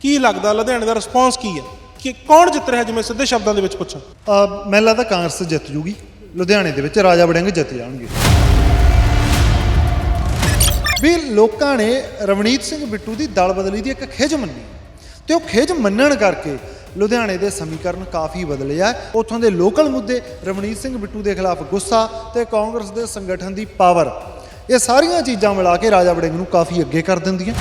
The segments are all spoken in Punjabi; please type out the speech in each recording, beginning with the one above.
ਕੀ ਲੱਗਦਾ ਲੁਧਿਆਣੇ ਦਾ ਰਿਸਪੌਂਸ ਕੀ ਹੈ? ਕਿ ਕੌਣ ਜਿੱਤ ਰਿਹਾ ਜਿਵੇਂ ਸਿੱਧੇ ਸ਼ਬਦਾਂ ਦੇ ਵਿੱਚ ਪੁੱਛਾਂ? ਅ, ਮੈਨੂੰ ਲੱਗਦਾ ਕਾਂਗਰਸ ਜਿੱਤ ਜੂਗੀ। ਲੁਧਿਆਣੇ ਦੇ ਵਿੱਚ ਰਾਜਾ ਵੜਿੰਗ ਜਿੱਤ ਜਾਣਗੇ। ਵੀ ਲੋਕਾਂ ਨੇ ਰਵਨੀਤ ਸਿੰਘ ਬਿੱਟੂ ਦੀ ਦਲ ਬਦਲੀ ਦੀ ਇੱਕ ਖਿਜ ਮੰਨੀ। ਤੇ ਉਹ ਖਿੱਚ ਮੰਨਣ ਕਰਕੇ ਲੁਧਿਆਣੇ ਦੇ ਸਮੀਕਰਨ ਕਾਫੀ ਬਦਲੇ ਆ ਉੱਥੋਂ ਦੇ ਲੋਕਲ ਮੁੱਦੇ ਰਵਨੀਤ ਸਿੰਘ ਬਿੱਟੂ ਦੇ ਖਿਲਾਫ ਗੁੱਸਾ ਤੇ ਕਾਂਗਰਸ ਦੇ ਸੰਗਠਨ ਦੀ ਪਾਵਰ। ਇਹ ਸਾਰੀਆਂ ਚੀਜ਼ਾਂ ਮਿਲਾ ਕੇ ਰਾਜਾ ਵੜਿੰਗ ਨੂੰ ਕਾਫੀ ਅੱਗੇ ਕਰ ਦਿੰਦੀਆਂ।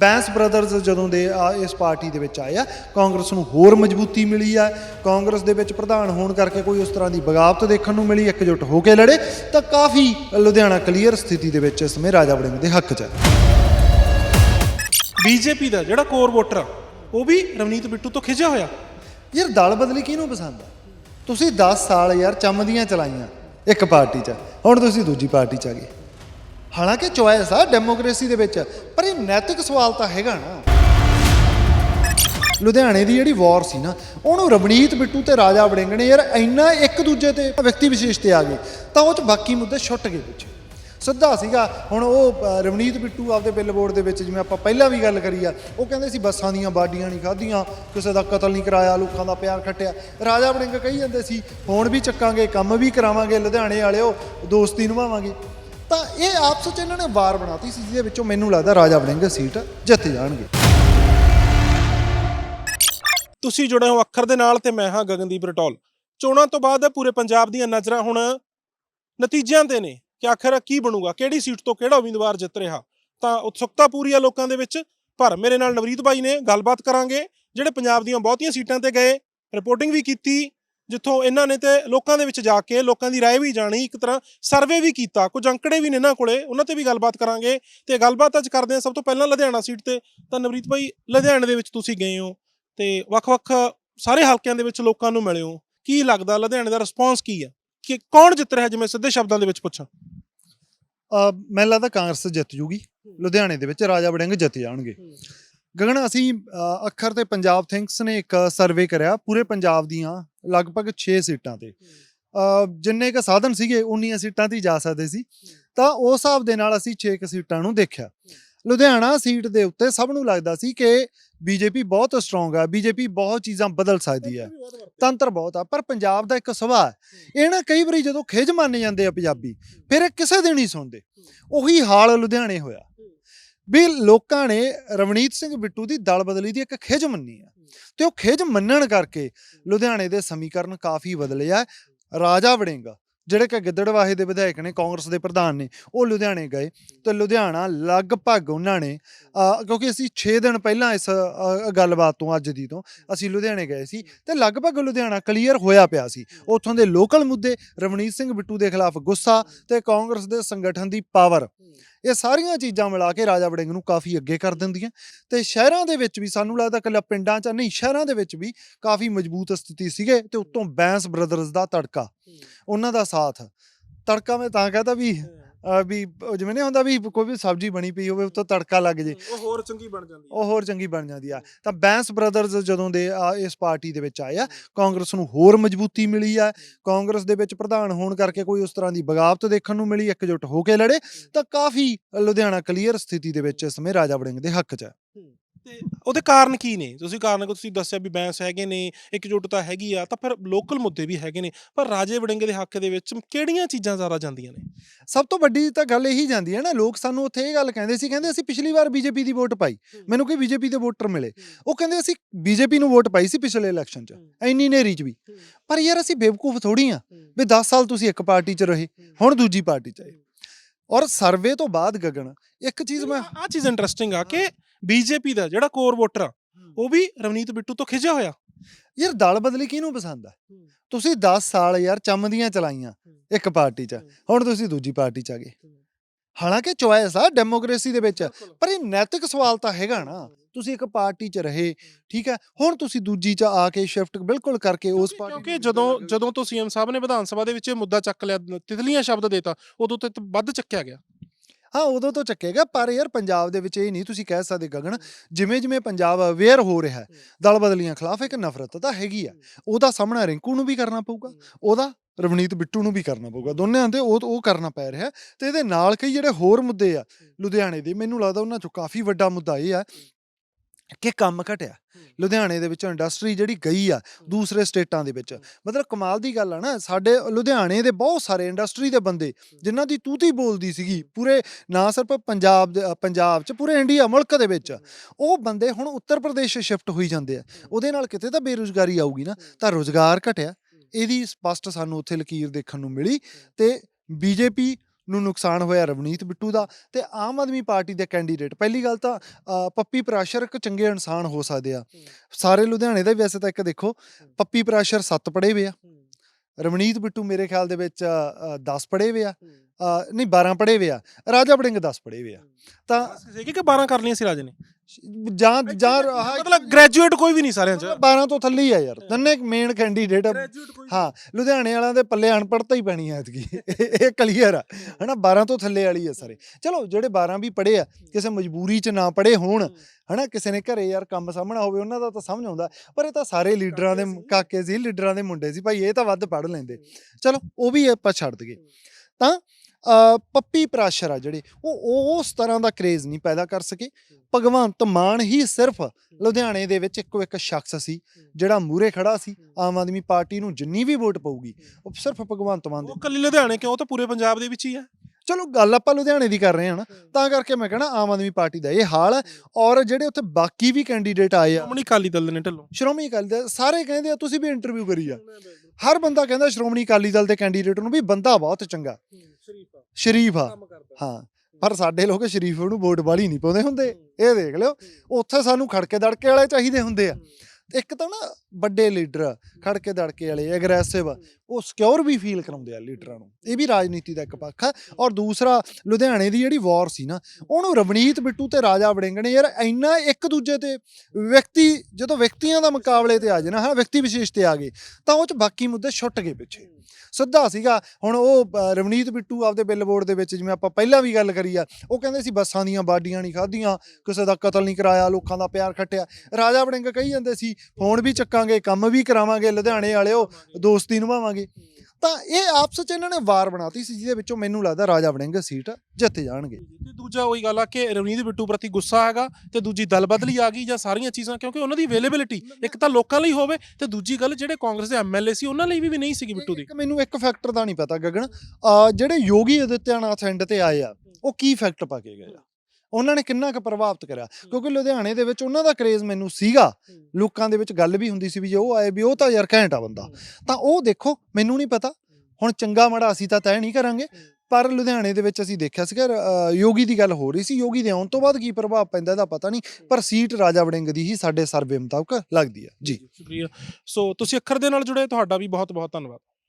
ਬੈਂਸ ਬ੍ਰਦਰਜ਼ ਜਦੋਂ ਦੇ ਆ ਇਸ ਪਾਰਟੀ ਦੇ ਵਿੱਚ ਆਏ ਆ ਕਾਂਗਰਸ ਨੂੰ ਹੋਰ ਮਜ਼ਬੂਤੀ ਮਿਲੀ ਆ। ਕਾਂਗਰਸ ਦੇ ਵਿੱਚ ਪ੍ਰਧਾਨ ਹੋਣ ਕਰਕੇ ਕੋਈ ਉਸ ਤਰ੍ਹਾਂ ਦੀ ਬਗਾਵਤ ਦੇਖਣ ਨੂੰ ਮਿਲੀ ਇਕਜੁੱਟ ਹੋ ਕੇ ਲੜੇ। ਤਾਂ ਕਾਫੀ ਲੁਧਿਆਣਾ ਕਲੀਅਰ ਸਥਿਤੀ ਦੇ ਵਿੱਚ ਇਸ ਸਮੇਂ ਰਾਜਾ ਵੜਿੰਗ ਦੇ ਹੱਕ 'ਚ ਹੈ ਬੀਜੇਪੀ ਦਾ ਜਿਹੜਾ ਕੋਰ ਵੋਟਰ ਆ ਉਹ ਵੀ ਰਵਨੀਤ ਬਿੱਟੂ ਤੋਂ ਖਿਜਿਆ ਹੋਇਆ। ਯਾਰ ਦਲ ਬਦਲੀ ਕਿਹਨੂੰ ਪਸੰਦ ਆ? ਤੁਸੀਂ 10 ਸਾਲ ਯਾਰ ਚੰਮਦੀਆਂ ਚਲਾਈਆਂ ਇੱਕ ਪਾਰਟੀ 'ਚ ਹੁਣ ਤੁਸੀਂ ਦੂਜੀ ਪਾਰਟੀ 'ਚ ਆ ਗਏ। ਹਾਲਾਂਕਿ ਚੁਆਇਸ ਆ ਡੈਮੋਕ੍ਰੇਸੀ ਦੇ ਵਿੱਚ, ਪਰ ਇਹ ਨੈਤਿਕ ਸਵਾਲ ਤਾਂ ਹੈਗਾ ਨਾ। ਲੁਧਿਆਣੇ ਦੀ ਜਿਹੜੀ ਵਾਰ ਸੀ ਨਾ, ਉਹਨੂੰ ਰਵਨੀਤ ਬਿੱਟੂ ਤੇ ਰਾਜਾ ਵੜਿੰਗ ਨੇ ਯਾਰ ਇੰਨਾ ਇੱਕ ਦੂਜੇ ਤੇ ਵਿਅਕਤੀ ਵਿਸ਼ੇਸ਼ ਤੇ ਆ ਗਏ, ਤਾਂ ਉਹ ਚ ਬਾਕੀ ਮੁੱਦੇ ਛੁੱਟ ਗਏ ਵਿੱਚ ਸਿੱਧਾ ਸੀਗਾ, ਹੁਣ ਉਹ ਰਵਨੀਤ ਬਿੱਟੂ ਆਪਦੇ ਬਿੱਲਬੋਰਡ ਦੇ ਵਿੱਚ, ਜਿਵੇਂ ਆਪਾਂ ਪਹਿਲਾਂ ਵੀ ਗੱਲ ਕਰੀ ਆ, ਉਹ ਕਹਿੰਦੇ ਸੀ ਬੱਸਾਂ ਦੀਆਂ ਬਾਡੀਆਂ ਨਹੀਂ ਖਾਧੀਆਂ, ਕਿਸੇ ਦਾ ਕਤਲ ਨਹੀਂ ਕਰਾਇਆ, ਲੋਕਾਂ ਦਾ ਪਿਆਰ ਖੱਟਿਆ। ਰਾਜਾ ਵੜਿੰਗ ਕਹੀ ਜਾਂਦੇ ਸੀ ਫੋਨ ਵੀ ਚੱਕਾਂਗੇ, ਕੰਮ ਵੀ ਕਰਾਵਾਂਗੇ ਲੁਧਿਆਣੇ ਵਾਲਿਓ, ਦੋਸਤੀ ਨਿਭਾਵਾਂਗੇ। ਤਾਂ ਇਹ ਆਪਸ ਵਿੱਚ ਇਹਨਾਂ ਨੇ ਵਾਰ ਬਣਾਤੀ ਸੀ, ਜਿਹਦੇ ਵਿੱਚੋਂ ਮੈਨੂੰ ਲੱਗਦਾ ਰਾਜਾ ਵੜਿੰਗ ਸੀਟ ਜਿੱਤ ਜਾਣਗੇ। ਤੁਸੀਂ ਜੁੜੇ ਹੋ ਅੱਖਰ ਦੇ ਨਾਲ ਤੇ ਮੈਂ ਹਾਂ ਗਗਨਦੀਪ ਰਟੌਲ। ਚੋਣਾਂ ਤੋਂ ਬਾਅਦ ਪੂਰੇ ਪੰਜਾਬ ਦੀਆਂ ਨਜ਼ਰਾਂ ਹੁਣ ਨਤੀਜਿਆਂ ਤੇ ਨੇ। ਕਿ ਆਖਰ ਕੀ ਬਣੂਗਾ? ਕਿਹੜੀ ਸੀਟ ਤੋਂ ਕਿਹੜਾ ਉਮੀਦਵਾਰ ਜਿੱਤ ਰਿਹਾ? ਤਾਂ ਉਤਸੁਕਤਾ ਪੂਰੀ ਆ ਲੋਕਾਂ ਦੇ ਵਿੱਚ। ਪਰ ਮੇਰੇ ਨਾਲ ਨਵਰੀਤ ਬਾਈ ਨੇ ਗੱਲਬਾਤ ਕਰਾਂਗੇ, ਜਿਹੜੇ ਪੰਜਾਬ ਦੀਆਂ ਬਹੁਤੀਆਂ ਸੀਟਾਂ ਤੇ ਗਏ। ਰਿਪੋਰਟਿੰਗ ਵੀ ਕੀਤੀ। ਜਿੱਥੋਂ ਇਹਨਾਂ ਨੇ ਤੇ ਲੋਕਾਂ ਦੇ ਵਿੱਚ ਜਾ ਕੇ ਲੋਕਾਂ ਦੀ رائے ਵੀ ਜਾਣੀ ਇੱਕ ਤਰ੍ਹਾਂ ਸਰਵੇ ਵੀ ਕੀਤਾ ਕੁਝ ਅੰਕੜੇ ਵੀ ਨੇ ਇਹਨਾਂ ਕੋਲੇ ਉਹਨਾਂ ਤੇ ਵੀ ਗੱਲਬਾਤ ਕਰਾਂਗੇ ਤੇ ਗੱਲਬਾਤ ਅੱਜ ਕਰਦੇ ਹਾਂ ਸਭ ਤੋਂ ਪਹਿਲਾਂ ਲੁਧਿਆਣਾ ਸੀਟ ਤੇ ਤਾਂ ਨਵਰੀਤ ਬਾਈ ਲੁਧਿਆਣੇ ਦੇ ਵਿੱਚ ਤੁਸੀਂ ਗਏ ਹੋ ਤੇ ਵੱਖ-ਵੱਖ ਸਾਰੇ ਹਲਕਿਆਂ ਦੇ ਵਿੱਚ ਲੋਕਾਂ ਨੂੰ ਮਿਲੇ ਹੋ ਕੀ ਲੱਗਦਾ ਲੁਧਿਆਣੇ ਦਾ ਰਿਸਪੌਂਸ ਕੀ ਹੈ ਕਿ ਕੌਣ ਜਿੱਤ ਰਿਹਾ ਜਿਵੇਂ ਸਿੱਧੇ ਸ਼ਬਦਾਂ ਦੇ ਵਿੱਚ ਪੁੱਛਾਂ ਅ, ਮੈਨੂੰ ਲੱਗਦਾ ਕਾਂਗਰਸ ਜਿੱਤ ਜੂਗੀ ਲੁਧਿਆਣੇ ਦੇ ਵਿੱਚ ਰਾਜਾ ਵੜਿੰਗ ਜਿੱਤ ਜਾਣਗੇ ਗਗਨ ਅਸੀਂ ਅ, ਅੱਖਰ ਤੇ ਪੰਜਾਬ ਥਿੰਕਸ ਨੇ ਇੱਕ ਸਰਵੇ ਕਰਿਆ ਪੂਰੇ ਪੰਜਾਬ ਦੀਆਂ ਲਗਭਗ 6 ਸੀਟਾਂ ਤੇ। ਅ, ਜਿੰਨੇ ਕ ਸਾਧਨ ਸੀਗੇ ਉਨੀਆਂ ਸੀਟਾਂ ਤੇ ਹੀ ਜਾ ਸਕਦੇ ਸੀ। ਤਾਂ ਉਸ ਹਿਸਾਬ ਦੇ ਨਾਲ ਅਸੀਂ 6 ਕ ਸੀਟਾਂ ਨੂੰ ਦੇਖਿਆ। ਲੁਧਿਆਣਾ ਸੀਟ ਦੇ ਉੱਤੇ ਸਭ ਨੂੰ ਲੱਗਦਾ ਸੀ ਕਿ ਬੀਜੇਪੀ ਬਹੁਤ ਸਟਰੋਂਗ ਆ ਬੀਜੇਪੀ ਬਹੁਤ ਚੀਜ਼ਾਂ ਬਦਲ ਸਕਦੀ ਹੈ ਤੰਤਰ ਬਹੁਤ ਆ ਪਰ ਪੰਜਾਬ ਦਾ ਇੱਕ ਸੁਭਾਅ ਹੈ। ਇਹ ਨਾ ਕਈ ਵਾਰੀ ਜਦੋਂ ਖਿਝ ਮੰਨ ਜਾਂਦੇ ਆ ਪੰਜਾਬੀ ਫਿਰ ਇਹ ਕਿਸੇ ਦੇ ਨਹੀਂ ਸੁਣਦੇ। ਉਹੀ ਹਾਲ ਲੁਧਿਆਣੇ ਹੋਇਆ। ਵੀ ਲੋਕਾਂ ਨੇ ਰਵਨੀਤ ਸਿੰਘ ਬਿੱਟੂ ਦੀ ਦਲ ਬਦਲੀ ਦੀ ਇੱਕ ਖਿਜ ਮੰਨੀ ਆ। ਤੇ ਉਹ ਖਿਜ ਮੰਨਣ ਕਰਕੇ ਲੁਧਿਆਣੇ ਦੇ ਸਮੀਕਰਨ ਕਾਫੀ ਬਦਲੇ ਆ ਰਾਜਾ ਵੜਿੰਗ, ਜਿਹੜੇ ਕਿ ਗਿੱਦੜਵਾਹੇ ਦੇ ਵਿਧਾਇਕ ਨੇ, ਕਾਂਗਰਸ ਦੇ ਪ੍ਰਧਾਨ ਨੇ, ਉਹ ਲੁਧਿਆਣੇ ਗਏ। ਤੇ ਲੁਧਿਆਣਾ ਲਗਭਗ ਉਹਨਾਂ ਨੇ ਕਿਉਂਕਿ ਅਸੀਂ 6 ਦਿਨ ਪਹਿਲਾਂ ਇਸ ਗੱਲਬਾਤ ਤੋਂ, ਅੱਜ ਦੀ ਤੋਂ ਅਸੀਂ ਲੁਧਿਆਣੇ ਗਏ ਸੀ। ਤੇ ਲਗਭਗ ਲੁਧਿਆਣਾ ਕਲੀਅਰ ਹੋਇਆ ਪਿਆ ਸੀ। ਉੱਥੋਂ ਦੇ ਲੋਕਲ ਮੁੱਦੇ, ਰਵਨੀਤ ਸਿੰਘ ਬਿੱਟੂ ਦੇ ਖਿਲਾਫ ਗੁੱਸਾ ਤੇ ਕਾਂਗਰਸ ਦੇ ਸੰਗਠਨ ਦੀ ਪਾਵਰ। ਇਹ ਸਾਰੀਆਂ ਚੀਜ਼ਾਂ ਮਿਲਾ ਕੇ ਰਾਜਾ ਵੜਿੰਗ ਨੂੰ ਕਾਫੀ ਅੱਗੇ ਕਰ ਦਿੰਦੀਆਂ ਤੇ ਸ਼ਹਿਰਾਂ ਦੇ ਵਿੱਚ ਵੀ ਸਾਨੂੰ ਲੱਗਦਾ ਇਕੱਲਾ ਪਿੰਡਾਂ 'ਚ ਨਹੀਂ ਸ਼ਹਿਰਾਂ ਦੇ ਵਿੱਚ ਵੀ ਕਾਫੀ ਮਜ਼ਬੂਤ ਸਥਿਤੀ ਸੀਗੇ ਤੇ ਉੱਤੋਂ ਬੈਂਸ ਬ੍ਰਦਰਜ਼ ਦਾ ਤੜਕਾ ਉਹਨਾਂ ਦਾ ਸਾਥ। ਤੜਕਾ ਮੈਂ ਤਾਂ ਕਹਤਾ ਵੀ ਅਹ ਵੀ ਉਹ ਜਿਵੇਂ ਨਹੀਂ ਹੁੰਦਾ ਵੀ ਕੋਈ ਵੀ ਸਬਜ਼ੀ ਬਣੀ ਪਈ ਹੋਵੇ ਉੱਤੋਂ ਤੜਕਾ ਲੱਗ ਜੇ। ਉਹ ਹੋਰ ਚੰਗੀ ਬਣ ਜਾਂਦੀ ਉਹ ਹੋਰ ਚੰਗੀ ਬਣ ਜਾਂਦੀ ਆ। ਤਾਂ ਬੈਂਸ ਬ੍ਰਦਰਜ਼ ਜਦੋਂ ਦੇ ਆ ਇਸ ਪਾਰਟੀ ਦੇ ਵਿੱਚ ਆਏ ਆ ਕਾਂਗਰਸ ਨੂੰ ਹੋਰ ਮਜ਼ਬੂਤੀ ਮਿਲੀ ਆ। ਕਾਂਗਰਸ ਦੇ ਵਿੱਚ ਪ੍ਰਧਾਨ ਹੋਣ ਕਰਕੇ ਕੋਈ ਉਸ ਤਰ੍ਹਾਂ ਦੀ ਬਗਾਵਤ ਦੇਖਣ ਨੂੰ ਮਿਲੀ ਇਕਜੁੱਟ ਹੋ ਕੇ ਲੜੇ। ਤਾਂ ਕਾਫੀ ਲੁਧਿਆਣਾ ਕਲੀਅਰ ਸਥਿਤੀ ਦੇ ਵਿੱਚ ਇਸ ਸਮੇਂ ਰਾਜਾ ਵੜਿੰਗ ਦੇ ਹੱਕ 'ਚ ਹੈ। ਤੇ ਉਹਦੇ ਕਾਰਨ ਕੀ ਨੇ? ਤੁਸੀਂ ਕਾਰਨ ਕੋ ਤੁਸੀਂ ਦੱਸਿਆ ਵੀ ਬੈਂਸ ਹੈਗੇ ਨੇ ਇਕਜੁੱਟਤਾ ਹੈਗੀ ਆ ਤਾਂ ਫਿਰ ਲੋਕਲ ਮੁੱਦੇ ਵੀ ਹੈਗੇ ਨੇ ਪਰ ਰਾਜੇ ਵੜਿੰਗੇ ਦੇ ਹੱਕ ਦੇ ਵਿੱਚ ਕਿਹੜੀਆਂ ਚੀਜ਼ਾਂ ਜ਼ਿਆਦਾ ਜਾਂਦੀਆਂ ਨੇ? ਸਭ ਤੋਂ ਵੱਡੀ ਤਾਂ ਗੱਲ ਇਹੀ ਜਾਂਦੀ ਹੈ ਨਾ ਲੋਕ ਸਾਨੂੰ ਉੱਥੇ ਇਹ ਗੱਲ ਕਹਿੰਦੇ ਸੀ ਕਹਿੰਦੇ ਅਸੀਂ ਪਿਛਲੀ ਵਾਰ ਬੀਜੇਪੀ ਦੀ ਵੋਟ ਪਾਈ ਮੈਨੂੰ ਕੋਈ ਬੀਜੇਪੀ ਦੇ ਵੋਟਰ ਮਿਲੇ। ਉਹ ਕਹਿੰਦੇ ਅਸੀਂ ਬੀਜੇਪੀ ਨੂੰ ਵੋਟ ਪਾਈ ਸੀ ਪਿਛਲੇ ਇਲੈਕਸ਼ਨ 'ਚ ਇੰਨੀ ਨੇਰੀ 'ਚ ਵੀ। ਪਰ ਯਾਰ ਅਸੀਂ ਬੇਵਕੂਫ ਥੋੜੀ ਆ ਵੀ 10 ਸਾਲ ਤੁਸੀਂ ਇੱਕ ਪਾਰਟੀ 'ਚ ਰਹੇ ਹੁਣ ਦੂਜੀ ਪਾਰਟੀ 'ਚ ਆਏ। ਔਰ ਸਰਵੇ ਤੋਂ ਬਾਅਦ ਗਗਨ ਇੱਕ ਚੀਜ਼ ਮੈਂ ਆ ਚੀਜ਼ ਇੰਟਰਸਟਿੰਗ ਆ ਕਿ ਬੀਜੇਪੀ ਦਾ ਜਿਹੜਾ ਕੋਰ ਵੋਟਰ ਆ ਉਹ ਵੀ ਰਵਨੀਤ ਬਿੱਟੂ ਤੋਂ ਖਿਜਿਆ ਹੋਇਆ। ਯਾਰ ਦਲ ਬਦਲੀ ਕਿਹਨੂੰ ਪਸੰਦ ਆ? ਤੁਸੀਂ 10 ਸਾਲ ਯਾਰ ਚੰਮਦੀਆਂ ਚਲਾਈਆਂ ਇੱਕ ਪਾਰਟੀ 'ਚ ਹੁਣ ਤੁਸੀਂ ਦੂਜੀ ਪਾਰਟੀ 'ਚ ਆ ਗਏ। ਹਾਲਾਂਕਿ ਚੁਆਇਸ ਆ ਡੈਮੋਕ੍ਰੇਸੀ ਦੇ ਵਿੱਚ ਪਰ ਇਹ ਨੈਤਿਕ ਸਵਾਲ ਤਾਂ ਹੈਗਾ ਨਾ। ਤੁਸੀਂ ਇੱਕ ਪਾਰਟੀ 'ਚ ਰਹੇ ਠੀਕ ਹੈ ਹੁਣ ਤੁਸੀਂ ਦੂਜੀ 'ਚ ਆ ਕੇ ਸ਼ਿਫਟ ਬਿਲਕੁਲ ਕਰਕੇ ਉਸ ਪਾਰਟੀ ਕਿਉਂਕਿ ਜਦੋਂ ਜਦੋਂ ਤੋਂ ਸੀਐਮ ਸਾਹਿਬ ਨੇ ਵਿਧਾਨ ਸਭਾ ਦੇ ਵਿੱਚ ਇਹ ਮੁੱਦਾ ਚੱਕ ਲਿਆ ਤਿਤਲੀਆਂ ਸ਼ਬਦ ਦੇਤਾ ਉਦੋਂ ਤੇ ਤਾਂ ਵੱਧ ਚੱਕਿਆ ਗਿਆ। ਹਾਂ ਉਦੋਂ ਤੋਂ ਚੱਕੇਗਾ ਪਰ ਯਾਰ ਪੰਜਾਬ ਦੇ ਵਿੱਚ ਇਹ ਨਹੀਂ ਤੁਸੀਂ ਕਹਿ ਸਕਦੇ ਗਗਨ ਜਿਵੇਂ ਜਿਵੇਂ ਪੰਜਾਬ ਅਵੇਅਰ ਹੋ ਰਿਹਾ ਹੈ ਦਲ ਬਦਲੀਆਂ ਖਿਲਾਫ ਇੱਕ ਨਫ਼ਰਤ ਤਾਂ ਹੈਗੀ ਆ। ਉਹਦਾ ਸਾਹਮਣਾ ਰਿੰਕੂ ਨੂੰ ਵੀ ਕਰਨਾ ਪਊਗਾ ਉਹਦਾ ਰਵਨੀਤ ਬਿੱਟੂ ਨੂੰ ਵੀ ਕਰਨਾ ਪਊਗਾ। ਦੋਨਿਆਂ ਦੇ ਉਹ ਉਹ ਕਰਨਾ ਪੈ ਰਿਹਾ ਤੇ ਇਹਦੇ ਨਾਲ ਕਈ ਜਿਹੜੇ ਹੋਰ ਮੁੱਦੇ ਆ ਲੁਧਿਆਣੇ ਦੇ ਮੈਨੂੰ ਲੱਗਦਾ ਉਹਨਾਂ ਚੋਂ ਕਾਫੀ ਵੱਡਾ ਮੁੱਦਾ ਇਹ ਆ ਕਿ ਕੰਮ ਘਟਿਆ। ਲੁਧਿਆਣੇ ਦੇ ਵਿੱਚੋਂ ਇੰਡਸਟਰੀ ਜਿਹੜੀ ਗਈ ਆ ਦੂਸਰੇ ਸਟੇਟਾਂ ਦੇ ਵਿੱਚ। ਮਤਲਬ ਕਮਾਲ ਦੀ ਗੱਲ ਆ ਨਾ ਸਾਡੇ ਲੁਧਿਆਣੇ ਦੇ ਬਹੁਤ ਸਾਰੇ ਇੰਡਸਟਰੀ ਦੇ ਬੰਦੇ ਜਿਨ੍ਹਾਂ ਦੀ ਤੂਤੀ ਬੋਲਦੀ ਸੀਗੀ ਪੂਰੇ ਨਾ ਸਿਰਫ ਪੰਜਾਬ ਪੰਜਾਬ 'ਚ ਪੂਰੇ ਇੰਡੀਆ ਮੁਲਕ ਦੇ ਵਿੱਚ। ਉਹ ਬੰਦੇ ਹੁਣ ਉੱਤਰ ਪ੍ਰਦੇਸ਼ ਸ਼ਿਫਟ ਹੋਈ ਜਾਂਦੇ ਆ। ਉਹਦੇ ਨਾਲ ਕਿਤੇ ਤਾਂ ਬੇਰੁਜ਼ਗਾਰੀ ਆਊਗੀ ਨਾ ਤਾਂ ਰੋਜ਼ਗਾਰ ਘਟਿਆ। ਇਹਦੀ ਸਪਸ਼ਟ ਸਾਨੂੰ ਉੱਥੇ ਲਕੀਰ ਦੇਖਣ ਨੂੰ ਮਿਲੀ ਤੇ ਬੀਜੇਪੀ ਨੂੰ ਨੁਕਸਾਨ ਹੋਇਆ ਰਵਨੀਤ ਬਿੱਟੂ ਦਾ ਤੇ ਆਮ ਆਦਮੀ ਪਾਰਟੀ ਦੇ ਕੈਂਡੀਡੇਟ ਪਹਿਲੀ ਗੱਲ ਤਾਂ ਪੱਪੀ ਪ੍ਰਾਸ਼ਰ ਇੱਕ ਚੰਗੇ ਇਨਸਾਨ ਹੋ ਸਕਦੇ ਆ। ਸਾਰੇ ਲੁਧਿਆਣੇ ਦਾ ਵੈਸੇ ਤਾਂ ਇੱਕ ਦੇਖੋ ਪੱਪੀ ਪ੍ਰਾਸ਼ਰ 7 ਪੜ੍ਹੇ ਹੋਏ ਆ। ਰਵਨੀਤ ਬਿੱਟੂ ਮੇਰੇ ਖਿਆਲ ਦੇ ਵਿੱਚ 10 ਪੜ੍ਹੇ ਹੋਏ ਆ। ਨਹੀਂ 12 ਪੜ੍ਹੇ ਹੋਏ ਆ। ਰਾਜਾ ਵੜਿੰਗ 10 ਪੜ੍ਹੇ ਹੋਏ ਆ। ਤਾਂ ਕਿ 12 ਕਰ ਲਈਆਂ ਸੀ ਰਾਜੇ ਨੇ। ਜਾਂ ਜਾਂ ਆਹ ਮਤਲਬ ਗ੍ਰੈਜੂਏਟ ਕੋਈ ਵੀ ਨਹੀਂ ਸਾਰਿਆਂ ਚ। 12 ਤੋਂ ਥੱਲੇ ਹੀ ਆ ਯਾਰ। ਤੰਨੇ ਮੇਨ ਕੈਂਡੀਡੇਟ ਹਾਂ ਲੁਧਿਆਣੇ ਵਾਲਿਆਂ ਦੇ ਪੱਲੇ ਅਨਪੜ੍ਹਤਾ ਹੀ ਪੈਣੀ ਐ ਐਤਕੀ। ਇਹ ਕਲੀਅਰ ਆ। ਹਨਾ 12 ਤੋਂ ਥੱਲੇ ਵਾਲੀ ਆ ਸਾਰੇ। ਚਲੋ ਜਿਹੜੇ 12 ਵੀ ਪੜ੍ਹੇ ਆ ਕਿਸੇ ਮਜਬੂਰੀ 'ਚ ਨਾ ਪੜ੍ਹੇ ਹੋਣ ਹਨਾ ਕਿਸੇ ਨੇ ਘਰੇ ਯਾਰ ਕੰਮ ਸਾਹਮਣਾ ਹੋਵੇ ਉਹਨਾਂ ਦਾ ਤਾਂ ਸਮਝ ਆਉਂਦਾ। ਪਰ ਇਹ ਤਾਂ ਸਾਰੇ ਲੀਡਰਾਂ ਦੇ ਕਾਕੇ ਸੀ। ਲੀਡਰਾਂ ਦੇ ਮੁੰਡੇ ਸੀ। ਭਾਈ ਇਹ ਤਾਂ ਵੱਧ ਪੜ੍ਹ ਲੈਂਦੇ। ਚਲੋ ਉਹ ਵੀ ਆਪਾਂ ਛੱਡ ਦਈਏ। ਤਾਂ ਪੱਪੀ ਪ੍ਰਾਸ਼ਰ ਆ ਜਿਹੜੇ ਉਹ ਉਸ ਤਰ੍ਹਾਂ ਦਾ ਕ੍ਰੇਜ਼ ਨਹੀਂ ਪੈਦਾ ਕਰ ਸਕੇ। ਭਗਵੰਤ ਮਾਨ ਹੀ ਸਿਰਫ ਲੁਧਿਆਣੇ ਦੇ ਵਿੱਚ ਇੱਕੋ ਇੱਕ ਸ਼ਖਸ ਸੀ ਜਿਹੜਾ ਮੂਰੇ ਖੜਾ ਸੀ। ਆਮ ਆਦਮੀ ਪਾਰਟੀ ਨੂੰ ਜਿੰਨੀ ਵੀ ਵੋਟ ਪਊਗੀ ਉਹ ਸਿਰਫ ਭਗਵੰਤ ਮਾਨ ਦੇ ਉਹ ਕੱਲੀ ਲੁਧਿਆਣੇ ਕਿਉਂ? ਤਾਂ ਪੂਰੇ ਪੰਜਾਬ ਦੇ ਵਿੱਚ ਹੀ ਹੈ। ਚਲੋ ਗੱਲ ਆਪਾਂ ਲੁਧਿਆਣੇ ਦੀ ਕਰ ਰਹੇ ਹਾਂ ਨਾ ਤਾਂ ਕਰਕੇ ਮੈਂ ਕਹਿਣਾ ਆਮ ਆਦਮੀ ਪਾਰਟੀ ਦਾ ਇਹ ਹਾਲ ਹੈ। ਔਰ ਜਿਹੜੇ ਉੱਥੇ ਬਾਕੀ ਵੀ ਕੈਂਡੀਡੇਟ ਆਏ ਆ ਸ਼੍ਰੋਮਣੀ ਅਕਾਲੀ ਦਲ ਨੇ ਢਿੱਲੋਂ। ਸ਼੍ਰੋਮਣੀ ਅਕਾਲੀ ਦਲ ਸਾਰੇ ਕਹਿੰਦੇ ਆ ਤੁਸੀਂ ਵੀ ਇੰਟਰਵਿਊ ਕਰੀ ਆ। ਹਰ ਬੰਦਾ ਕਹਿੰਦਾ ਸ਼੍ਰੋਮਣੀ ਅਕਾਲੀ ਦਲ ਦੇ ਕੈਂਡੀਡੇਟ ਨੂੰ ਵੀ ਬੰਦਾ ਬਹੁਤ ਚੰਗਾ। ਸ਼ਰੀਫਾ ਸ਼ਰੀਫ ਆ। ਕੰਮ ਕਰਦਾ। ਹਾਂ ਪਰ ਸਾਡੇ ਲੋਕ ਸ਼ਰੀਫ ਨੂੰ ਵੋਟ ਵਾਲੀ ਨਹੀਂ ਪਾਉਂਦੇ ਹੁੰਦੇ। ਇਹ ਦੇਖ ਲਿਓ ਉੱਥੇ ਸਾਨੂੰ ਖੜਕੇ ਦੜਕੇ ਵਾਲੇ ਚਾਹੀਦੇ ਹੁੰਦੇ ਆ। ਇੱਕ ਤਾਂ ਨਾ ਵੱਡੇ ਲੀਡਰ ਖੜਕੇ ਦੜਕੇ ਵਾਲੇ ਐਗਰੈਸਿਵ ਉਹ ਸਿਕਿਉਰ ਵੀ ਫੀਲ ਕਰਾਉਂਦੇ ਆ ਲੀਡਰਾਂ ਨੂੰ। ਇਹ ਵੀ ਰਾਜਨੀਤੀ ਦਾ ਇੱਕ ਪੱਖ ਹੈ ਔਰ ਦੂਸਰਾ ਲੁਧਿਆਣੇ ਦੀ ਜਿਹੜੀ ਵਾਰ ਸੀ ਨਾ ਉਹਨੂੰ ਰਵਨੀਤ ਬਿੱਟੂ ਤੇ ਰਾਜਾ ਵੜਿੰਗ ਨੇ ਯਾਰ ਇੰਨਾ ਇੱਕ ਦੂਜੇ ਤੇ ਵਿਅਕਤੀ ਜਦੋਂ ਵਿਅਕਤੀਆਂ ਦਾ ਮੁਕਾਬਲੇ ਤੇ ਆ ਜਾਏ ਨਾ ਹਾਂ ਵਿਅਕਤੀ ਵਿਸ਼ੇਸ਼ ਤੇ ਆ ਗਏ ਤਾਂ ਉਹ ਚ ਬਾਕੀ ਮੁੱਦੇ ਛੁੱਟ ਗਏ ਪਿੱਛੇ। ਸਿੱਧਾ ਸੀਗਾ ਹੁਣ ਉਹ ਰਵਨੀਤ ਬਿੱਟੂ ਆਪਦੇ ਬਿੱਲਬੋਰਡ ਦੇ ਵਿੱਚ ਜਿਵੇਂ ਆਪਾਂ ਪਹਿਲਾਂ ਵੀ ਗੱਲ ਕਰੀ ਆ ਉਹ ਕਹਿੰਦੇ ਸੀ ਬੱਸਾਂ ਦੀਆਂ ਬਾਡੀਆਂ ਨਹੀਂ ਖਾਧੀਆਂ ਕਿਸੇ ਦਾ ਕਤਲ ਨਹੀਂ ਕਰਾਇਆ ਲੋਕਾਂ ਦਾ ਪਿਆਰ ਖੱਟਿਆ। ਰਾਜਾ ਵੜਿੰਗ ਕਹੀ ਜਾਂਦੇ ਸੀ ਫੋਨ ਵੀ ਚੱਕਾਂਗੇ ਕੰਮ ਵੀ ਕਰਾਵਾਂਗੇ ਲੁਧਿਆਣੇ ਵਾਲਿਓ ਦੋਸਤੀ ਨਿਭਾਵਾਂਗੇ। ਤਾਂ ਇਹ ਆਪਸ ਚ ਇਹਨਾਂ ਨੇ ਵਾਰ ਬਣਾਤੀ ਸੀ ਜਿਹਦੇ ਵਿੱਚੋਂ ਮੈਨੂੰ ਲੱਗਦਾ ਰਾਜਾ ਵੜਿੰਗ ਸੀਟ ਜਿੱਤ ਜਾਣਗੇ। ਤੇ ਦੂਜਾ ਉਹੀ ਗੱਲ ਆ ਕਿ ਰਵਨੀਤ ਬਿੱਟੂ ਪ੍ਰਤੀ ਗੁੱਸਾ ਹੈਗਾ ਤੇ ਦੂਜੀ ਦਲ ਬਦਲੀ ਆ ਗਈ ਜਾਂ ਸਾਰੀਆਂ ਚੀਜ਼ਾਂ ਕਿਉਂਕਿ ਉਹਨਾਂ ਦੀ ਅਵੇਲੇਬਿਲਿਟੀ ਇੱਕ ਤਾਂ ਲੋਕਾਂ ਲਈ ਹੋਵੇ ਤੇ ਦੂਜੀ ਗੱਲ ਜਿਹੜੇ ਕਾਂਗਰਸ ਦੇ ਐਮਐਲਏ ਸੀ ਉਹਨਾਂ ਲਈ ਵੀ ਨਹੀਂ ਸੀਗੀ ਬਿੱਟੂ ਦੀ। ਮੈਨੂੰ ਇੱਕ ਫੈਕਟਰ ਦਾ ਨਹੀਂ ਪਤਾ ਗਗਨ। ਜਿਹੜੇ ਯੋਗੀ ਆਦਿੱਤਿਆਨਾਥ ਐਂਡ ਤੇ ਆਏ ਆ ਉਹ ਕੀ ਫੈਕਟ ਪਾ ਕੇ ਗਏ ਆ? ਉਹਨਾਂ ਨੇ ਕਿੰਨਾ ਕੁ ਪ੍ਰਭਾਵਿਤ ਕਰਿਆ। ਕਿਉਂਕਿ ਲੁਧਿਆਣੇ ਦੇ ਵਿੱਚ ਉਹਨਾਂ ਦਾ ਕਰੇਜ਼ ਮੈਨੂੰ ਸੀਗਾ। ਲੋਕਾਂ ਦੇ ਵਿੱਚ ਗੱਲ ਵੀ ਹੁੰਦੀ ਸੀ ਵੀ ਜੇ ਉਹ ਆਏ ਵੀ ਉਹ ਤਾਂ ਯਾਰ ਘੈਂਟ ਆ ਬੰਦਾ। ਤਾਂ ਉਹ ਦੇਖੋ ਮੈਨੂੰ ਨਹੀਂ ਪਤਾ। ਹੁਣ ਚੰਗਾ ਮਾੜਾ ਅਸੀਂ ਤਾਂ ਤੈਅ ਨਹੀਂ ਕਰਾਂਗੇ। ਪਰ ਲੁਧਿਆਣੇ ਦੇ ਵਿੱਚ ਅਸੀਂ ਦੇਖਿਆ ਸੀਗਾ ਯੋਗੀ ਦੀ ਗੱਲ ਹੋ ਰਹੀ ਸੀ। ਯੋਗੀ ਦੇ ਆਉਣ ਤੋਂ ਬਾਅਦ ਕੀ ਪ੍ਰਭਾਵ ਪੈਂਦਾ ਇਹਦਾ ਪਤਾ ਨਹੀਂ। ਪਰ ਸੀਟ ਰਾਜਾ ਵੜਿੰਗ ਦੀ ਹੀ ਸਾਡੇ ਸਰਵੇ ਮੁਤਾਬਕ ਲੱਗਦੀ ਹੈ। ਜੀ। ਸ਼ੁਕਰੀਆ। ਸੋ ਤੁਸੀਂ ਅੱਖਰ ਦੇ ਨਾਲ ਜੁੜੇ ਤੁਹਾਡਾ ਵੀ ਬਹੁਤ ਬਹੁਤ ਧੰਨਵਾਦ।